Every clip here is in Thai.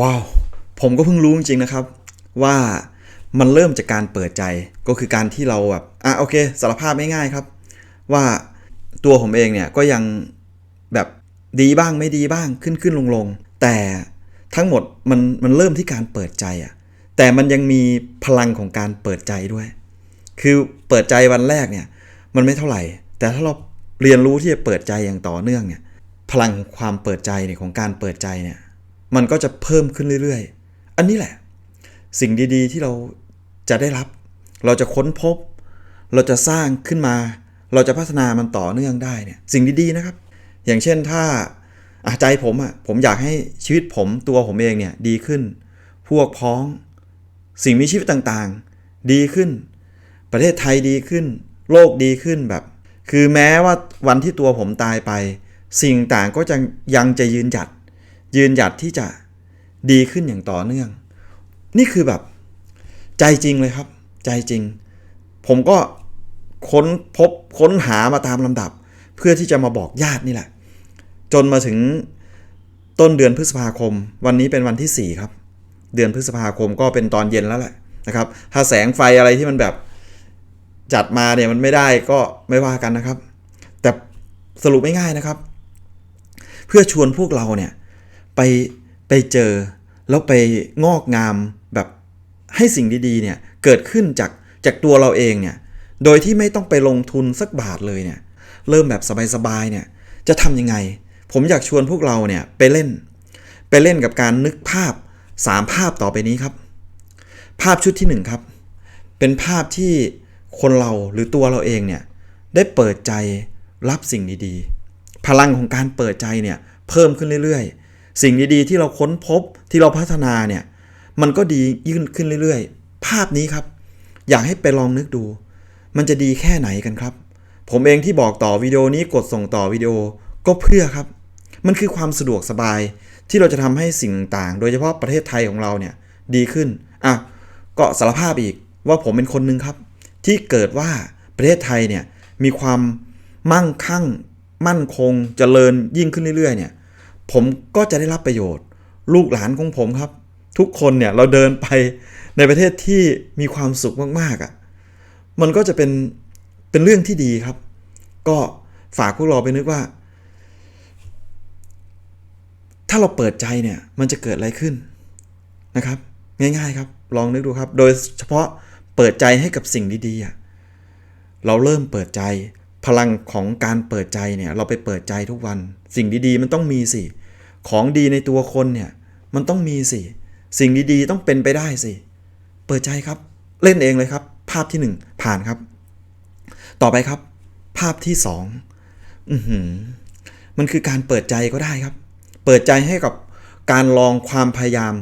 ว้าว ผมก็เพิ่งรู้จริงๆนะครับ ว่ามันเริ่มจากการเปิดใจก็คือการที่เราแบบอะโอเคสารภาพง่ายๆครับ ว่าตัวผมเองเนี่ยก็ยังแบบดีบ้างไม่ดีบ้างขึ้นขึ้นลงลงๆแต่ทั้งหมดมันมันเริ่มที่การเปิดใจอะแต่มันยังมีพลังของการเปิดใจด้วย คือเปิดใจวันแรกเนี่ยมันไม่เท่าไหร่ แต่ถ้าเราเรียนรู้ที่จะเปิดใจอย่างต่อเนื่องเนี่ยพลังความเปิดใจเนี่ยของการเปิดใจเนี่ย มันก็จะเพิ่มขึ้นเรื่อยๆ อันนี้แหละ สิ่งดีๆที่เราจะได้รับ เราจะค้นพบ เราจะสร้างขึ้นมา เราจะพัฒนามันต่อเนื่องได้เนี่ยสิ่งดีๆนะครับ อย่างเช่นถ้าใจผมอะผมอยากให้ชีวิตผมตัวผมเองเนี่ยดีขึ้น พวกพ้อง สิ่งมีชีวิตต่างๆ ดีขึ้น ประเทศไทยดีขึ้น โลกดีขึ้นแบบ คือแม้ว่าวันที่ตัวผมตายไป สิ่งต่างก็จะยังจะยืนหยัด ยืนหยัดที่จะดีขึ้นอย่างต่อเนื่อง นี่คือแบบใจจริงเลยครับ ใจจริง ผมก็ค้นพบค้นหามาตามลำดับ เพื่อที่จะมาบอกญาตินี่แหละ จนมาถึงต้นเดือนพฤษภาคม วันนี้เป็นวันที่ 4 ครับ เดือนพฤษภาคมก็เป็นตอนเย็นแล้วแหละนะครับ ถ้าแสงไฟอะไรที่มันแบบจัดมาเนี่ยมันไม่ได้ก็ไม่ว่ากันนะครับ แต่สรุปไม่ง่ายนะครับ เพื่อชวนพวกเราเนี่ย ไปไปเจอ แล้วไปงอกงามแบบให้สิ่งดีๆเนี่ยเกิดขึ้นจากจากตัวเราเองเนี่ยโดยที่ไม่ต้องไปลงทุนสักบาทเลยเนี่ยเริ่มแบบสบายๆเนี่ยจะทำยังไง ผมอยากชวนพวกเราเนี่ยไปเล่น ไปเล่นกับการนึกภาพ 3 ภาพต่อไปนี้ครับ ภาพชุดที่ 1 ครับ เป็นภาพที่คนเราหรือตัวเราเองเนี่ยได้เปิดใจรับสิ่งดีๆ พลังของการเปิดใจเนี่ยเพิ่มขึ้นเรื่อยๆ สิ่งดีๆ ที่เราค้นพบที่เราพัฒนาเนี่ยมันก็ดียิ่งขึ้นเรื่อยๆ ภาพนี้ครับ อยากให้ไปลองนึกดู มันจะดีแค่ไหนกันครับ ผมเองที่บอกต่อวิดีโอนี้กดส่งต่อวิดีโอก็เพื่อครับ มันคือความสะดวกสบายที่เราจะทำให้สิ่งต่าง โดยเฉพาะประเทศไทยของเราเนี่ยดีขึ้นอะก็สารภาพอีกว่าผมเป็นคนหนึ่งครับ ที่เกิดว่าประเทศไทยเนี่ยมีความมั่งคั่ง มั่นคงเจริญยิ่งขึ้นเรื่อยๆเนี่ย ผมก็จะได้รับประโยชน์ ลูกหลานของผมครับ ทุกคนเนี่ยเราเดินไปในประเทศที่มีความสุขมากๆอะ่ะมันก็จะเป็นเป็นเรื่องที่ดีครับ ก็ฝากพวกเราไปนึกว่า ถ้าเราเปิดใจเนี่ยมันจะเกิดอะไรขึ้นนะครับ ง่ายๆครับ ลองนึกดูครับ โดยเฉพาะเปิดใจให้กับสิ่งดีๆอะเราเริ่มเปิดใจ พลังของการเปิดใจเนี่ยเราไปเปิดใจทุกวัน สิ่งดีๆ มันต้องมีสิ ของดีในตัวคนเนี่ยมันต้องมีสิ สิ่งดีๆ ต้องเป็นไปได้สิ เปิดใจครับเล่นเองเลยครับ ภาพที่หนึ่งผ่านครับ ต่อไปครับ ภาพที่สองอือหือมันคือการเปิดใจก็ได้ครับ เปิดใจให้กับการลองความพยายาม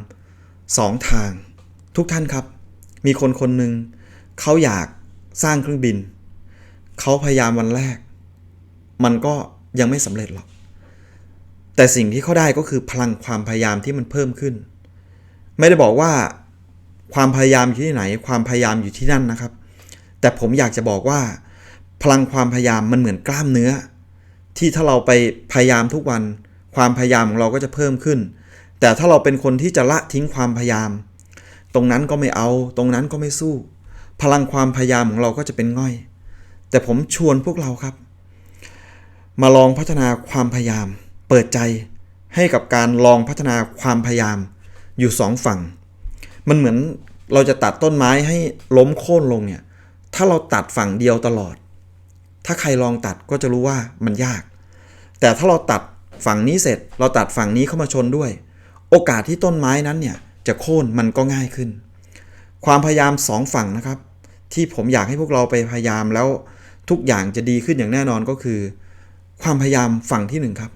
สองทาง ทุกท่านครับ มีคนคนหนึ่งเขาอยากสร้างเครื่องบิน เขาพยายามวันแรก มันก็ยังไม่สำเร็จหรอก แต่สิ่งที่เขาได้ก็คือพลังความพยายามที่มันเพิ่มขึ้น ไม่ได้บอกว่าความพยายามอยู่ที่ไหน ความพยายามอยู่ที่นั่นนะครับ แต่ผมอยากจะบอกว่า พลังความพยายามมันเหมือนกล้ามเนื้อ ที่ถ้าเราไปพยายามทุกวัน ความพยายามของเราก็จะเพิ่มขึ้น แต่ถ้าเราเป็นคนที่จะละทิ้งความพยายาม ตรงนั้นก็ไม่เอา ตรงนั้นก็ไม่สู้ พลังความพยายามของเราก็จะเป็นง่อย แต่ผมชวนพวกเราครับ มาลองพัฒนาความพยายาม เปิดใจให้กับการลองพัฒนาความพยายามอยู่สองฝั่ง มันเหมือนเราจะตัดต้นไม้ให้ล้มโค่นลงเนี่ย ถ้าเราตัดฝั่งเดียวตลอด ถ้าใครลองตัดก็จะรู้ว่ามันยาก แต่ถ้าเราตัดฝั่งนี้เสร็จ เราตัดฝั่งนี้เข้ามาชนด้วย โอกาสที่ต้นไม้นั้นเนี่ยจะโค่นมันก็ง่ายขึ้น ความพยายามสองฝั่งนะครับ ที่ผมอยากให้พวกเราไปพยายามแล้ว ทุกอย่างจะดีขึ้นอย่างแน่นอนก็คือ ความพยายามฝั่งที่หนึ่งครับ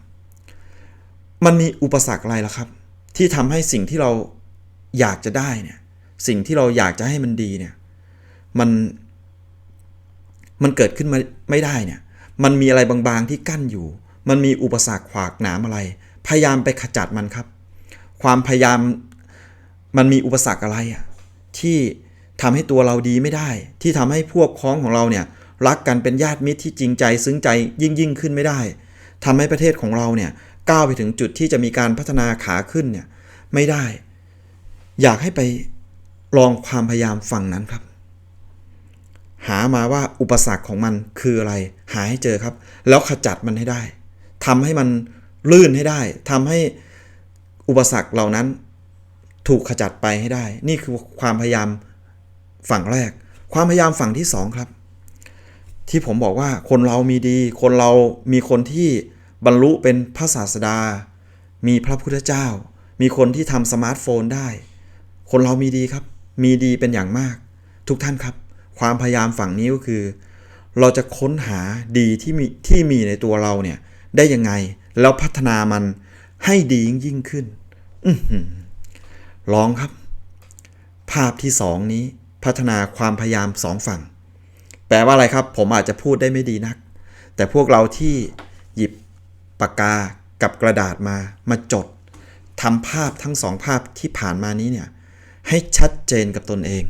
มันมีอุปสรรคอะไรล่ะครับ ที่ทำให้สิ่งที่เราอยากจะได้เนี่ยสิ่งที่เราอยากจะให้มันดีเนี่ยมันมันเกิดขึ้นมาไม่ได้เนี่ยมันมีอะไรบางๆที่กั้นอยู่ มันมีอุปสรรคขวากหนามอะไร พยายามไปขจัดมันครับ ความพยายามมันมีอุปสรรคอะไรอะที่ทำให้ตัวเราดีไม่ได้ ที่ทำให้พวกพ้องของเราเนี่ย รักกันเป็นญาติมิตรที่จริงใจซึ้งใจยิ่งยิ่งขึ้นไม่ได้ทำให้ประเทศของเราเนี่ยก้าวไปถึงจุดที่จะมีการพัฒนาขาขึ้นเนี่ยไม่ได้ อยากให้ไปลองความพยายามฝั่งนั้นครับ หามาว่าอุปสรรคของมันคืออะไร หาให้เจอครับ แล้วขจัดมันให้ได้ทำให้มันลื่นให้ได้ทำให้อุปสรรคเหล่านั้นถูกขจัดไปให้ได้ นี่คือความพยายามฝั่งแรก ความพยายามฝั่งที่สองครับ ที่ผมบอกว่าคนเรามีดี คนเรามีคนที่บรรลุเป็นพระศาสดา มีพระพุทธเจ้า มีคนที่ทำสมาร์ทโฟนได้ คนเรามีดีครับ มีดีเป็นอย่างมาก ทุกท่านครับ ความพยายามฝั่งนี้ก็คือ เราจะค้นหาดีที่มีที่มีในตัวเราเนี่ย ได้ยังไง แล้วพัฒนามันให้ดียิ่งยิ่งขึ้นอื้อหือลองครับ ภาพที่สองนี้พัฒนาความพยายามสองฝั่ง แปลว่าอะไรครับ ผมอาจจะพูดได้ไม่ดีนัก แต่พวกเราที่หยิบปากกากับกระดาษมามาจดทำภาพทั้งสองภาพที่ผ่านมานี้เนี่ยให้ชัดเจนกับตนเอง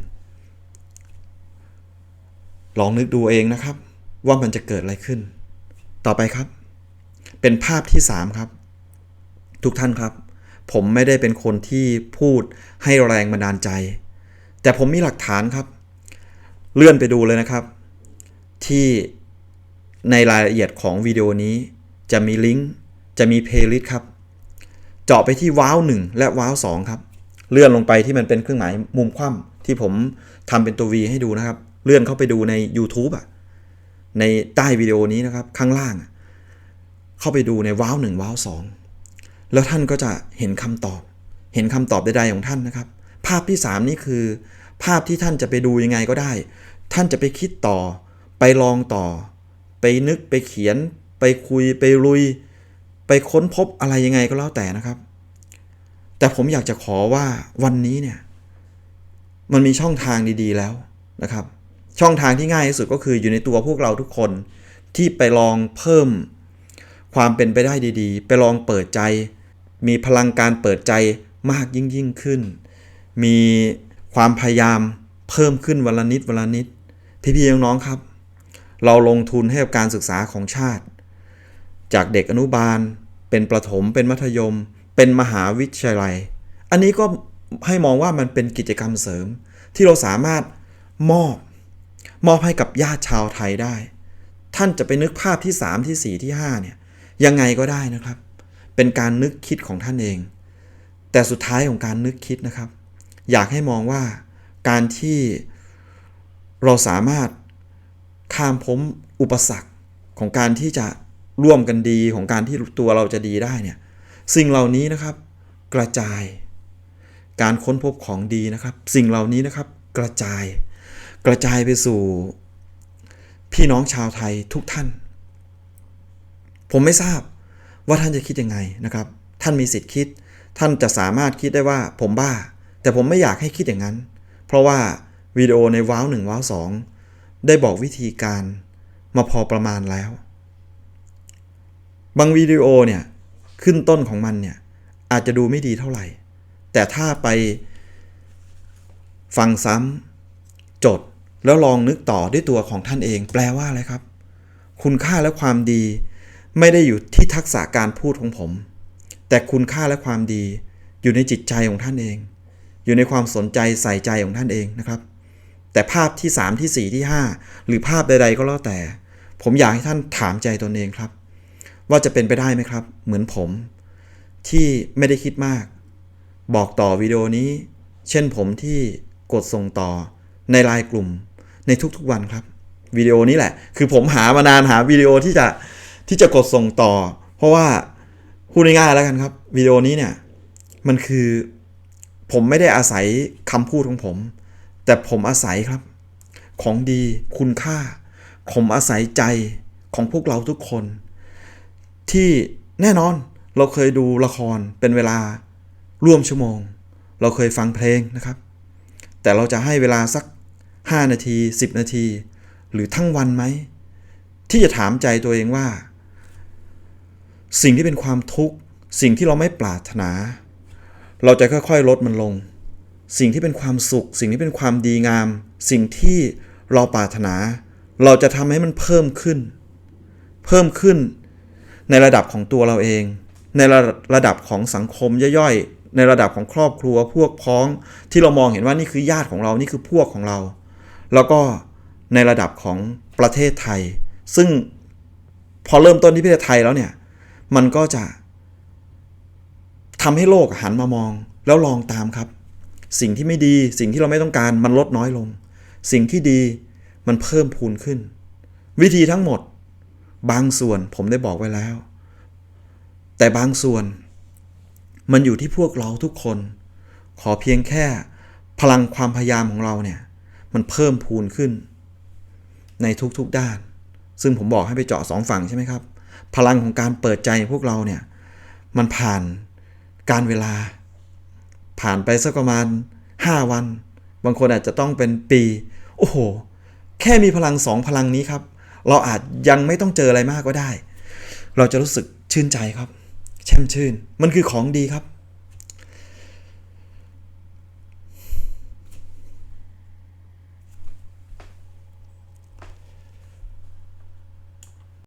ลองนึกดูเองนะครับ ว่ามันจะเกิดอะไรขึ้น ต่อไปครับ เป็นภาพที่ 3 ครับ ทุกท่านครับ ผมไม่ได้เป็นคนที่พูดให้แรงบันดาลใจ แต่ผมมีหลักฐานครับ เลื่อนไปดูเลยนะครับ ที่ในรายละเอียดของวิดีโอนี้ จะมีลิงก์จะมีเพลย์ลิสต์ครับ เจาะไปที่ว้าว1และว้าว2ครับ เลื่อนลงไปที่มันเป็นเครื่องหมายมุมคว่ำที่ผมทำเป็นตัว V ให้ดูนะครับ เลื่อนเข้าไปดูใน YouTube อะในใต้วิดีโอนี้นะครับข้างล่าง เข้าไปดูในว้าว1ว้าว2แล้วท่านก็จะเห็นคำตอบ เห็นคำตอบใดๆของท่านนะครับ ภาพที่ 3 นี่คือ ภาพที่ท่านจะไปดูยังไงก็ได้ ท่านจะไปคิดต่อ ไปลองต่อ ไปนึกไปเขียน ไปคุยไปลุย ไปค้นพบอะไรยังไงก็แล้วแต่นะครับ แต่ผมอยากจะขอว่าวันนี้เนี่ยมันมีช่องทางดีๆแล้วนะครับ ช่องทางที่ง่ายที่สุดก็คืออยู่ในตัวพวกเราทุกคนที่ไปลองเพิ่มความเป็นไปได้ดีๆ ไปลองเปิดใจ มีพลังการเปิดใจมากยิ่งยิ่งขึ้น มีความพยายามเพิ่มขึ้นวันละนิดวันละนิด พี่ๆน้องๆครับ เราลงทุนให้กับการศึกษาของชาติ จากเด็กอนุบาล เป็นประถม เป็นมัธยม เป็นมหาวิทยาลัย อันนี้ก็ให้มองว่ามันเป็นกิจกรรมเสริม ที่เราสามารถมอบมอบให้กับญาติชาวไทยได้ ท่านจะไปนึกภาพที่ 3 ที่ 4 ที่ 5 เนี่ย ยังไงก็ได้นะครับ เป็นการนึกคิดของท่านเอง แต่สุดท้ายของการนึกคิดนะครับ อยากให้มองว่าการที่เราสามารถ ข้ามพ้นอุปสรรคของการที่จะร่วมกันดีของการที่ตัวเราจะดีได้เนี่ยสิ่งเหล่านี้นะครับ กระจาย การค้นพบของดีนะครับ สิ่งเหล่านี้นะครับกระจาย กระจายไปสู่ พี่น้องชาวไทยทุกท่าน ผมไม่ทราบว่าท่านจะคิดยังไงนะครับ ท่านมีสิทธิ์คิด ท่านจะสามารถคิดได้ว่าผมบ้า แต่ผมไม่อยากให้คิดอย่างนั้น เพราะว่าวิดีโอในว้าวหนึ่งว้าวสอง ได้บอกวิธีการมาพอประมาณแล้ว บางวิดีโอเนี่ย ขึ้นต้นของมันเนี่ย อาจจะดูไม่ดีเท่าไหร่ แต่ถ้าไปฟังซ้ำจดแล้วลองนึกต่อด้วยตัวของท่านเอง แปลว่าอะไรครับ คุณค่าและความดี ไม่ได้อยู่ที่ทักษะการพูดของผม แต่คุณค่าและความดี อยู่ในจิตใจของท่านเอง อยู่ในความสนใจใส่ใจของท่านเองนะครับ แต่ภาพที่ 3 ที่ 4 ที่ 5 หรือภาพใด ๆ ก็แล้วแต่ ผมอยากให้ท่านถามใจตนเองครับ ว่าจะเป็นไปได้ไหมครับ เหมือนผม ที่ไม่ได้คิดมาก บอกต่อวิดีโอนี้ เช่นผมที่กดส่งต่อในไลน์กลุ่มในทุกๆวันครับวิดีโอนี้แหละ คือผมหามานานหาวิดีโอที่จะที่จะกดส่งต่อ เพราะว่าพูดง่ายๆแล้วกันครับวิดีโอนี้เนี่ยมันคือผมไม่ได้อาศัยคำพูดของผม แต่ผมอาศัยครับ ของดีคุณค่า ผมอาศัยใจของพวกเราทุกคน ที่แน่นอนเราเคยดูละครเป็นเวลาร่วมชั่วโมง เราเคยฟังเพลงนะครับ แต่เราจะให้เวลาสัก 5 นาที 10 นาที หรือทั้งวันไหม ที่จะถามใจตัวเองว่า สิ่งที่เป็นความทุกข์ สิ่งที่เราไม่ปรารถนา เราจะค่อยๆ ลดมันลง สิ่งที่เป็นความสุข สิ่งที่เป็นความดีงาม สิ่งที่เราปรารถนา เราจะทำให้มันเพิ่มขึ้น เพิ่มขึ้น ในระดับของตัวเราเอง ในระระดับของสังคมย่อยๆ ในระดับของครอบครัวพวกพ้องที่เรามองเห็นว่านี่คือญาติของเรานี่คือพวกของเรา แล้วก็ในระดับของประเทศไทย ซึ่งพอเริ่มต้นที่ประเทศไทยแล้วเนี่ย มันก็จะทำให้โลกหันมามองแล้วลองตามครับ สิ่งที่ไม่ดีสิ่งที่เราไม่ต้องการมันลดน้อยลง สิ่งที่ดีมันเพิ่มพูนขึ้น วิธีทั้งหมด บางส่วนผมได้บอกไว้แล้ว แต่บางส่วน มันอยู่ที่พวกเราทุกคน ขอเพียงแค่พลังความพยายามของเราเนี่ยมันเพิ่มพูนขึ้น ในทุกๆด้าน ซึ่งผมบอกให้ไปเจาะสองฝั่งใช่ไหมครับ พลังของการเปิดใจของพวกเราเนี่ยมันผ่านการเวลา ผ่านไปสักประมาณ 5 วัน บางคนอาจจะต้องเป็นปี โอ้โห แค่มีพลังสองพลังนี้ครับ เราอาจยังไม่ต้องเจออะไรมากก็ได้ เราจะรู้สึกชื่นใจครับ แช่มชื่น มันคือของดีครับ